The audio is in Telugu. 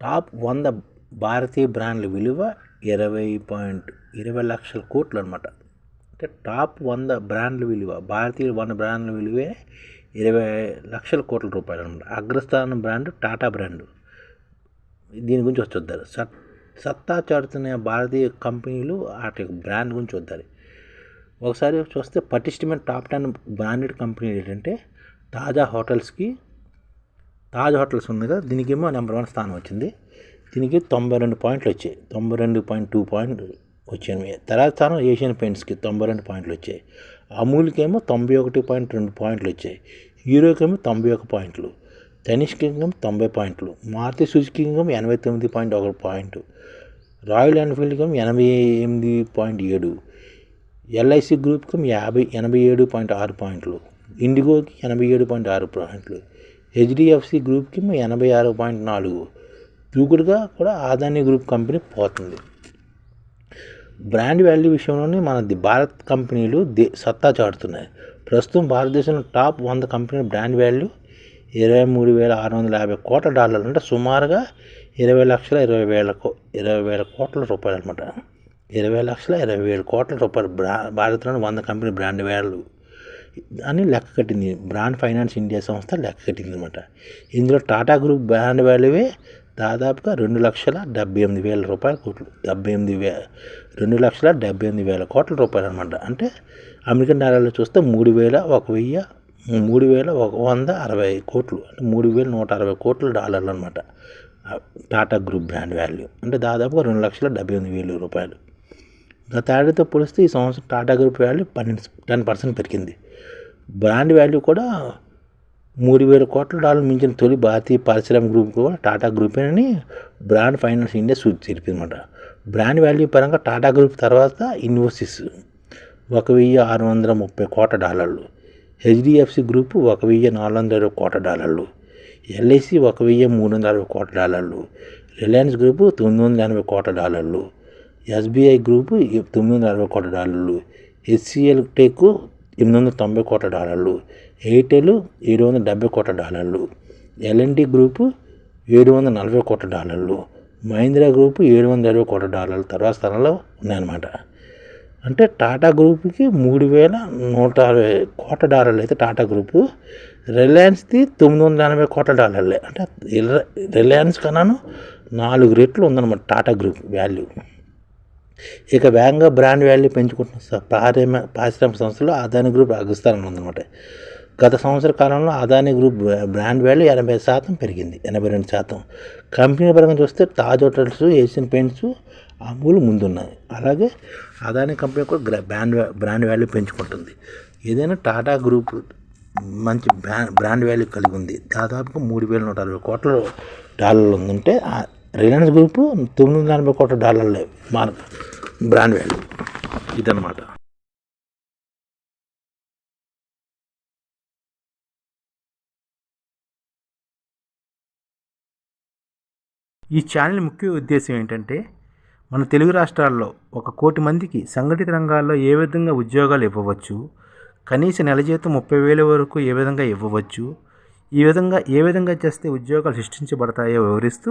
టాప్ వంద భారతీయ బ్రాండ్ల విలువ ఇరవై పాయింట్ ఇరవై లక్షల కోట్లు అనమాట అంటే టాప్ వంద బ్రాండ్ల విలువ భారతీయ వంద బ్రాండ్ల విలువే ఇరవై లక్షల కోట్ల రూపాయలు అనమాట అగ్రస్థానం బ్రాండ్ టాటా బ్రాండ్. దీని గురించి వచ్చొద్దారు సత్ సత్తా చాటుతున్న భారతీయ కంపెనీలు వాటి బ్రాండ్ గురించి వద్దారు ఒకసారి చూస్తే పటిష్టమైన టాప్ టెన్ బ్రాండెడ్ కంపెనీలు ఏంటంటే తాజా హోటల్స్కి తాజ్ హోటల్స్ ఉంది కదా దీనికేమో నెంబర్ వన్ స్థానం వచ్చింది. దీనికి తొంభై రెండు పాయింట్లు వచ్చాయి. తొంభై రెండు పాయింట్ టూ పాయింట్ వచ్చాయి తర్వాత స్థానం ఏషియన్ పెయింట్స్కి తొంభై రెండు పాయింట్లు వచ్చాయి. అమూల్కేమో తొంభై ఒకటి పాయింట్ రెండు పాయింట్లు వచ్చాయి. హీరోకేమో తొంభై ఒక పాయింట్లు. తనిష్క్ కింగం తొంభై పాయింట్లు. మారుతి సుజుకి కింగం ఎనభై తొమ్మిది పాయింట్ ఒక పాయింట్. రాయల్ ఎన్ఫీల్డ్ కింగం ఎనభై ఎనిమిది పాయింట్ ఏడు. ఎల్ఐసి గ్రూప్కి యాభై ఎనభై ఏడు పాయింట్ ఆరు పాయింట్లు. ఇండిగోకి ఎనభై ఏడు పాయింట్ ఆరు పాయింట్లు. హెచ్డిఎఫ్సి గ్రూప్కి ఎనభై ఆరు పాయింట్ నాలుగు. దూకుడుగా కూడా ఆదాని గ్రూప్ కంపెనీ పోతుంది. బ్రాండ్ వాల్యూ విషయంలోనే మన భారత్ కంపెనీలు దే సత్తా చాటుతున్నాయి. ప్రస్తుతం భారతదేశంలో టాప్ వంద కంపెనీల బ్రాండ్ వాల్యూ ఇరవై మూడు వేల ఆరు వందల యాభై కోట్ల డాలర్లు అంటే సుమారుగా ఇరవై లక్షల ఇరవై వేల కో ఇరవై వేల కోట్ల రూపాయలు అనమాట ఇరవై లక్షల ఇరవై వేల కోట్ల రూపాయలు బ్రా భారత్లోని వంద కంపెనీ బ్రాండ్ వాల్యూ అని లెక్క కట్టింది. బ్రాండ్ ఫైనాన్స్ ఇండియా సంస్థ లెక్క కట్టింది అనమాట ఇందులో టాటా గ్రూప్ బ్రాండ్ వాల్యూవే దాదాపుగా రెండు లక్షల డెబ్బై ఎనిమిది వేల రూపాయల కోట్లు డెబ్బై ఎనిమిది వే రెండు లక్షల డెబ్బై ఎనిమిది వేల కోట్ల రూపాయలు అనమాట అంటే అమెరికన్ డాలర్లో చూస్తే మూడు వేల ఒక వెయ్యి మూడు వేల ఒక వంద అరవై కోట్లు అంటే మూడు వేల నూట అరవై కోట్ల డాలర్లు అనమాట టాటా గ్రూప్ బ్రాండ్ వాల్యూ. అంటే దాదాపుగా రెండు లక్షల డెబ్బై ఎనిమిది వేల రూపాయలు. గతేడాదితో పోలిస్తే ఈ సంవత్సరం టాటా గ్రూప్ వాల్యూ పన్నెండు టెన్ పర్సెంట్ పెరిగింది. బ్రాండ్ వాల్యూ కూడా మూడు వేల కోట్ల డాలర్లు మించిన తొలి భారతీయ పారిశ్రామిక గ్రూప్ కూడా టాటా గ్రూపేనని బ్రాండ్ ఫైనాన్స్ ఇండియా సూచి తెలిపిందన్నమాట బ్రాండ్ వాల్యూ పరంగా టాటా గ్రూప్ తర్వాత ఇన్వోసిస్ ఒక వెయ్యి ఆరు వందల ముప్పై కోట్ల డాలర్లు. హెచ్డిఎఫ్సి గ్రూప్ ఒక వెయ్యి నాలుగు వందల ఇరవై కోట్ల డాలర్లు. ఎల్ఐసి ఒక వెయ్యి మూడు వందల అరవై కోట్ల డాలర్లు. రిలయన్స్ గ్రూపు తొమ్మిది వందల ఎనభై కోట్ల డాలర్లు. ఎస్బీఐ గ్రూపు తొమ్మిది వందల అరవై కోట్ల డాలర్లు హెచ్సిఎల్ టెక్ ఎనిమిది వందల తొంభై కోట్ల డాలర్లు ఎయిర్టెల్ ఏడు వందల డెబ్బై కోట్ల డాలర్లు ఎల్ఎన్టీ గ్రూపు ఏడు వందల నలభై కోట్ల డాలర్లు మహీంద్రా గ్రూపు ఏడు వందల ఇరవై కోట్ల డాలర్లు తర్వాత స్థానంలో ఉన్నాయన్నమాట. అంటే టాటా గ్రూప్కి మూడు వేల నూట అరవై కోట్ల డాలర్లు అయితే టాటా గ్రూపు. రిలయన్స్ది తొమ్మిది వందల ఎనభై కోట్ల డాలర్లే. అంటే రిలయన్స్ కన్నాను నాలుగు రెట్లు ఉందన్నమాట టాటా గ్రూప్ వాల్యూ ఇక వేగంగా బ్రాండ్ వాల్యూ పెంచుకుంటున్న పారిమ పారిశ్రామిక సంస్థలు అదాని గ్రూప్ అగ్రస్థానంలో ఉందన్నమాట. గత సంవత్సర కాలంలో అదాని గ్రూప్ బ్రాండ్ వాల్యూ ఎనభై శాతం పెరిగింది. ఎనభై రెండు శాతం. కంపెనీ పరంగా చూస్తే Taj hotels Asian paints Amul ముందున్నాయి. అలాగే అదాని కంపెనీ కూడా బ్రాండ్ బ్రాండ్ వాల్యూ పెంచుకుంటుంది. ఏదైనా టాటా గ్రూప్ మంచి బ్రాండ్ వాల్యూ కలిగి ఉంది. దాదాపుగా మూడు వేల నూట అరవై కోట్ల డాలర్లు ఉందంటే రిలయన్స్ గ్రూపు తొమ్మిది వందల ఎనభై కోట్ల డాలర్లే మార్క్ బ్రాండ్ వాల్యూ ఇదన్నమాట. ఈ ఛానల్ ముఖ్య ఉద్దేశం ఏంటంటే మన తెలుగు రాష్ట్రాల్లో ఒక కోటి మందికి సంఘటిత రంగాల్లో ఏ విధంగా ఉద్యోగాలు ఇవ్వవచ్చు కనీస నెల జీతం ముప్పై వేల వరకు ఏ విధంగా ఇవ్వవచ్చు ఈ విధంగా ఏ విధంగా చేస్తే ఉద్యోగాలు సృష్టించబడతాయో వివరిస్తూ